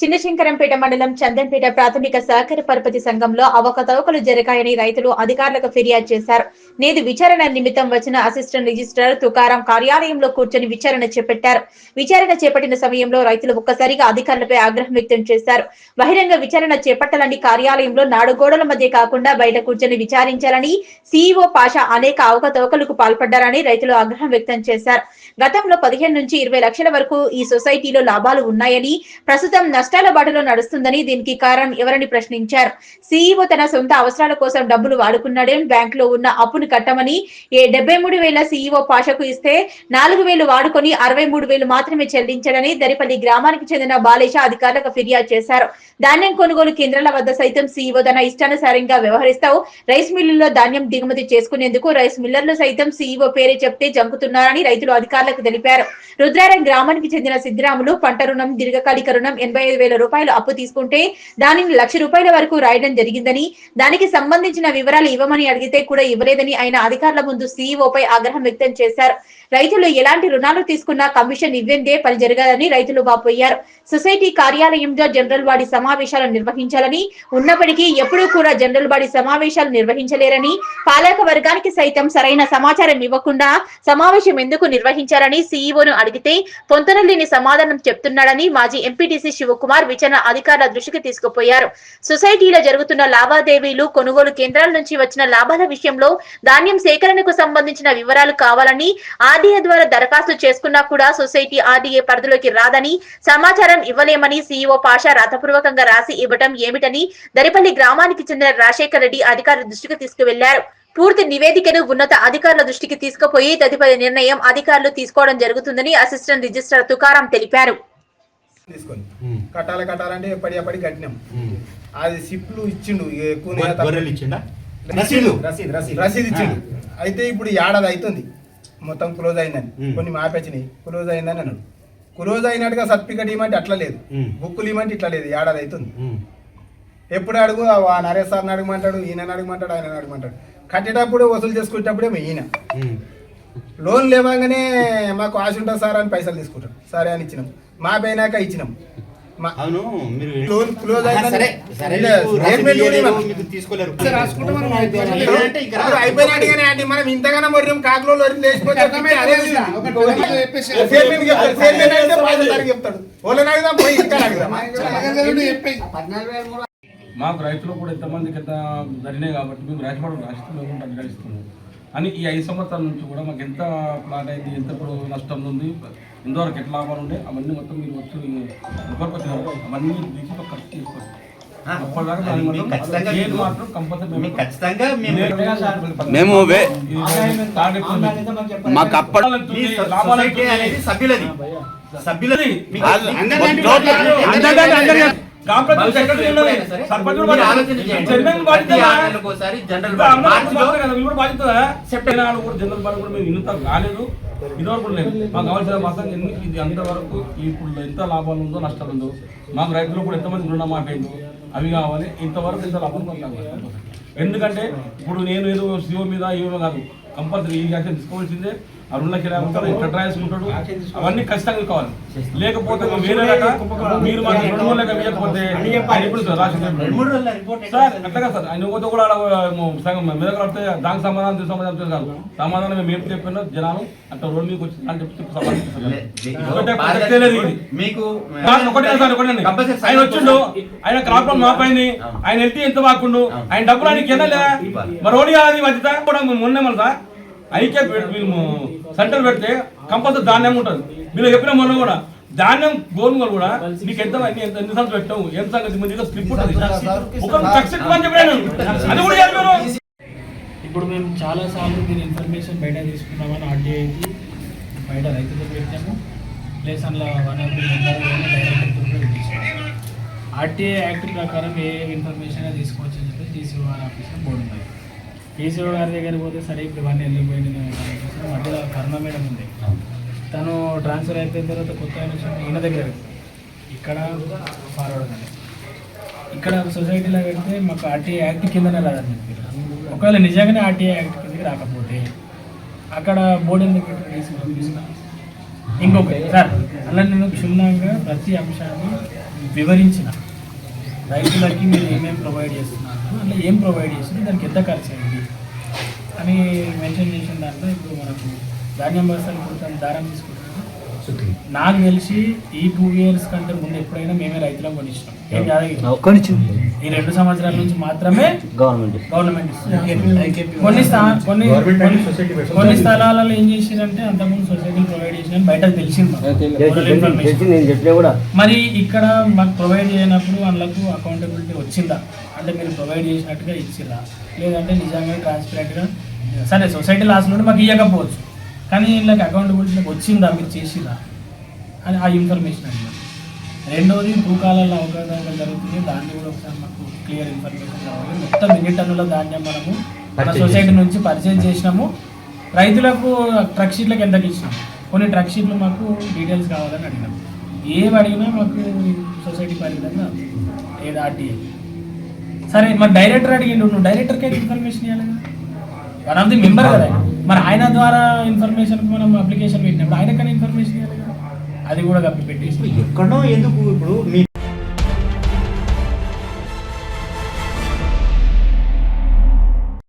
చిన్నశంకరంపేట మండలం చందన్పేట ప్రాథమిక సహకార పరపతి సంఘంలో అవకతవకలు జరిగాయని రైతులు అధికారులకు ఫిర్యాదు చేశారు. నేడు విచారణ నిమిత్తం వచ్చిన అసిస్టెంట్ రిజిస్ట్రార్ తుకారం కార్యాలయంలో కూర్చొని విచారణ చేపట్టారు. విచారణ చేపట్టిన సమయంలో రైతులు ఒక్కసారిగా అధికారులపై ఆగ్రహం వ్యక్తం చేశారు. బహిరంగ విచారణ చేపట్టాలని కార్యాలయంలో నాడు గోడల మధ్య కాకుండా బయట కూర్చొని విచారించాలని సీఈఓ పాషా అనేక అవకతవకలకు పాల్పడ్డారని రైతులు ఆగ్రహం వ్యక్తం చేశారు. గతంలో పదిహేను నుంచి ఇరవై లక్షల వరకు ఈ సొసైటీలో లాభాలు ఉన్నాయని ప్రస్తుతం నష్టాల బాటలో నడుస్తుందని దీనికి కారణం ఎవరని ప్రశ్నించారు. సీఈఓ తన సొంత అవసరాల కోసం డబ్బులు వాడుకున్నాడని బ్యాంకులో ఉన్న అప్పును కట్టమని ఏ డెబ్బై మూడు వేల సీఈఓ పాషకు ఇస్తే నాలుగు వేలు వాడుకొని అరవై మూడు వేలు మాత్రమే చెల్లించాడని దరిపల్లి గ్రామానికి చెందిన బాలేష అధికారులకు ఫిర్యాదు చేశారు. ధాన్యం కొనుగోలు కేంద్రాల వద్ద సైతం సీఈఓ తన ఇష్టానుసారంగా వ్యవహరిస్తావు. రైస్ మిల్లుల్లో ధాన్యం దిగుమతి చేసుకునేందుకు రైస్ మిల్లర్లు సైతం సీఈఓ పేరే చెప్తే జంకుతున్నారని రైతులు అధికారులకు తెలిపారు. రుద్రారం గ్రామానికి చెందిన సిద్ధిరాములు పంట రుణం దీర్ఘకాలిక రుణం ఎనభై ఐదు వేల రూపాయలు అప్పు తీసుకుంటే దానిని లక్ష రూపాయల వరకు రాయడం జరిగిందని దానికి సంబంధించిన వివరాలు ఇవ్వమని అడిగితే కూడా ఇవ్వలేదని ఆయన అధికారుల ముందు సీఈఓపై ఆగ్రహం వ్యక్తం చేశారు. రైతులు ఎలాంటి రుణాలు తీసుకున్నా కమిషన్ ఇవ్వందే పని జరగాలని రైతులు వాపోయారు. సొసైటీ కార్యాలయంలో జనరల్ బాడీ సమావేశాలు నిర్వహించాలని ఉన్నప్పటికీ ఎప్పుడూ కూడా జనరల్ బాడీ సమావేశాలు నిర్వహించలేరని పాలక వర్గానికి సైతం సరైన సమాచారం ఇవ్వకుండా సమావేశం ఎందుకు నిర్వహించారని సీఈఓను అడిగితే పొంతనలేని సమాధానం చెప్తున్నాడని మాజీ ఎంపీటీసీ శివకుమార్ విచారణ అధికారుల దృష్టికి తీసుకుపోయారు. సొసైటీలో జరుగుతున్న లావాదేవీలు కొనుగోలు కేంద్రాల నుంచి వచ్చిన లాభాల విషయంలో ధాన్యం సేకరణకు సంబంధించిన వివరాలు కావాలని ఆర్డీఏ ద్వారా దరఖాస్తు చేసుకున్నా కూడా సొసైటీ ఆర్డీఏ పరిధిలోకి రాదని సమాచారం ఇవ్వలేమని సీఈఓ పాషా రాతపూర్వకంగా రాసి ఇవ్వటం ఏమిటని దరిపల్లి గ్రామానికి చెందిన రాజశేఖర్ రెడ్డి అధికారుల దృష్టికి తీసుకువెళ్ళారు. పూర్తి నివేదికను ఉన్నత అధికారుల దృష్టికి తీసుకుపోయి తదుపరి నిర్ణయం అధికారులు తీసుకోవడం జరుగుతుందని అసిస్టెంట్ రిజిస్ట్రార్ తుకారం తెలిపారు. తీసుకొని. కట్టాలి కట్టాలంటే ఎప్పటి ఎప్పటి కట్టినాం. అది సిప్లు ఇచ్చిండు ఎక్కువ రసీదు ఇచ్చిండు. అయితే ఇప్పుడు ఏడాది అవుతుంది మొత్తం క్లోజ్ అయిందని. కొన్ని మాపేచ్చినాయి క్లోజ్ అయిందని అన్నాడు. క్లోజ్ అయినట్టుగా సర్టిఫికెట్ ఇవ్వమంటే అట్లా లేదు. బుక్కులు ఇవ్వమంటే ఇట్లా లేదు. ఏడాది అవుతుంది. ఎప్పుడు అడుగు? ఆ నరేష్ సార్ని అడగమంటాడు ఈయన అడగమంటాడు ఆయన అడగమంటాడు. కట్టేటప్పుడు వసూలు చేసుకునేటప్పుడేమో ఈయన. లోన్ లేవగానే మాకు ఆశ ఉంటుంది సార్ అని పైసలు తీసుకుంటాం సరే అని ఇచ్చినాం. మా పోయినాక ఇచ్చినాం. అవును మీరు లోన్ క్లోజ్ మనం అయిపోయినట్టుగానే ఇంతగానో మొర్రం కాకులో మాకు రైతులు కూడా ఎంతమందికి ఎంత జరిగినాయి కాబట్టి మేము రాజపడం రాష్ట్రం మేము పరిగణిస్తున్నాం అని ఈ ఐదు సంవత్సరాల నుంచి కూడా మాకు ఎంత ప్లాట్ అయింది ఎంత ఇప్పుడు నష్టం ఉంది ఎంతవరకు ఎట్లా లాభాలు ఉండే అవన్నీ మొత్తం మీరు వచ్చి ఎవరికి వచ్చినారు అవన్నీ తీసి ఖర్చు ఖచ్చితంగా మేము. మాకు అప్పటి సభ్యులది. సభ్యులది. General body. కూడా మేము ఇంత కాలేదు ఇదివరకు లేదు. మాకు కావాల్సిన మాసం ఎన్ని ఇది అంతవరకు ఇప్పుడు ఎంత లాభాలు ఉందో నష్టాలు ఉందో మాకు రైతులు కూడా ఎంతమంది రుణమాఫీ అవి కావాలి. ఇంతవరకు ఇంత లాభం. ఎందుకంటే ఇప్పుడు నేను ఏదో శివ మీద ఇవ్వ కాదు. కంపల్సరీ ఈ యాక్షన్ తీసుకోవాల్సిందే. కిరాయి ఉంటాడు. ఎట్లా రాసుకుంటాడు అవన్నీ ఖచ్చితంగా కావాలి. లేకపోతే వేరే రక మీరు మాకు రెండు మూడు లెక్క ఇవ్వకపోతే ఇప్పుడు రాసి రెండు రిపోర్ట్ సార్ అట్లా సార్. ఆయన పోతే కూడా సగం మెదక్ వస్తే దానికి సమాధానం తీసి సమాధానం తెలుసు కాదు. సమాధానం మేము ఏం చెప్పినా జనాలు అట్లా రోడ్డు మీదకి వచ్చి అని చెప్పి సమాధానం. ఒకటే. మీకు సార్, ఒకటే సార్ ఆయన వచ్చిండు ఆయన క్రాప్ మాపైంది ఆయన వెళ్తే ఎంత వాకుండు ఆయన డబ్బులు ఆయనకి ఏదా లేదా? మరి ఓడి అది మధ్యత కూడా మొన్న మళ్ళీ సార్ ఐకే మేము సెంటర్ పెడితే కంపల్సరీ ధాన్యం ఉంటుంది. మీరు చెప్పిన మొన్న కూడా ధాన్యం గోధుమలు కూడా నీకు ఎంత ఎన్ని ఎంత ఎన్ని పెట్టావు? ఎంత సంగతి? స్లిప్ ఉంటుంది. ఒక సక్సెస్ అని చెప్పాను అది కూడా ఇప్పుడు మేము చాలా సార్లు దీని ఇన్ఫర్మేషన్ బయట తీసుకున్నామని ఆర్టీఐకి బయట రైతులకు పెట్టాము. ప్లస్ అందులో వన్ ఆఫ్ ఆర్టీఐ యాక్ట్ ప్రకారం ఏ ఇన్ఫర్మేషన్ తీసుకోవచ్చు అని చెప్పి డీసీ ఆఫీస్లో బోర్డు ఉన్నాయి డీసీఓ గారి దగ్గరికి పోతే సరే ఇప్పుడు ఇవన్నీ వెళ్ళిపోయింది మధ్యలో కరుణ మేడం ఉంది. తను ట్రాన్స్ఫర్ అయిపోయిన తర్వాత కొత్త ఈయన దగ్గర ఇక్కడ ఫార్వర్డ్ అండి ఇక్కడ సొసైటీలో పెడితే మాకు ఆర్టీఐ యాక్ట్ కిందనే రాదని చెప్పారు. ఒకవేళ నిజంగానే ఆర్టీఐ యాక్ట్ కిందకి రాకపోతే అక్కడ బోర్డు ఎందుకు ఇంకొకటి సార్ అలా నేను క్షుణ్ణంగా ప్రతి అంశాన్ని వివరించిన రైతులకి మీరు ఏమేమి ప్రొవైడ్ చేస్తున్నారు? అట్లా ఏం ప్రొవైడ్ చేస్తున్నారు దానికి ఎంత ఖర్చు అయింది? అని మెన్షన్ చేసిన దాంట్లో ఇప్పుడు మనకు ధాన్యం బస్తాలు కుడతాం దారం తీసుకుంటాం నాకు తెలిసి ఈ టూ ఇయర్స్ కంటే ముందు ఎప్పుడైనా మేమే రైతులకు కొనిచ్చినాం. ఏం యాదగిరి ఈ రెండు సంవత్సరాల నుంచి మాత్రమే గవర్నమెంట్ గవర్నమెంట్ కొన్ని కొన్ని కొన్ని- కొన్ని స్థలాలలో ఏం చేసిరంటే అంతకుముందు సొసైటీ ప్రొవైడ్ చేసిన బయటకు తెలిసింది. మరి ఇక్కడ మాకు ప్రొవైడ్ చేయనప్పుడు వాళ్ళకు అకౌంటబిలిటీ వచ్చిందా? అంటే మీరు ప్రొవైడ్ చేసినట్టుగా ఇచ్చిరా లేదంటే నిజంగా ట్రాన్స్పరెంట్గా సరే సొసైటీ లాస్ నుండి మాకు ఇవ్వకపోవచ్చు కానీ వీళ్ళకి అకౌంటబిలిటీ వచ్చిందా? మీరు చేసిరా అని ఆ ఇన్ఫర్మేషన్ అన్నమాట రెండోది తూకాలలో అవకాశాలు జరుగుతుంది. దాన్ని కూడా ఒకసారి మాకు క్లియర్ ఇన్ఫర్మేషన్ కావాలి మొత్తం ఎన్ని టన్నుల ధాన్యం మనము మన సొసైటీ నుంచి పర్చేజ్ చేసినాము. రైతులకు ట్రక్ షీట్లకు ఎంతకి ఇచ్చినాం? కొన్ని ట్రక్ షీట్లు మాకు డీటెయిల్స్ కావాలని అడిగినాం. ఏం అడిగినా మాకు సొసైటీ పరిధిలో ఏది ఆర్టీఐ. సరే మరి డైరెక్టర్ అడిగిండు. నువ్వు డైరెక్టర్కి అయితే ఇన్ఫర్మేషన్ ఇవ్వాలి? వన్ ఆఫ్ ది మెంబర్ కదా. మరి ఆయన ద్వారా ఇన్ఫర్మేషన్ మనం అప్లికేషన్ పెట్టినప్పుడు ఆయనకన్నా ఇన్ఫర్మేషన్ ఇవ్వాలి? అది కూడా కప్పిపెట్టేసి ఎక్కడో ఎందుకు ఇప్పుడు మీ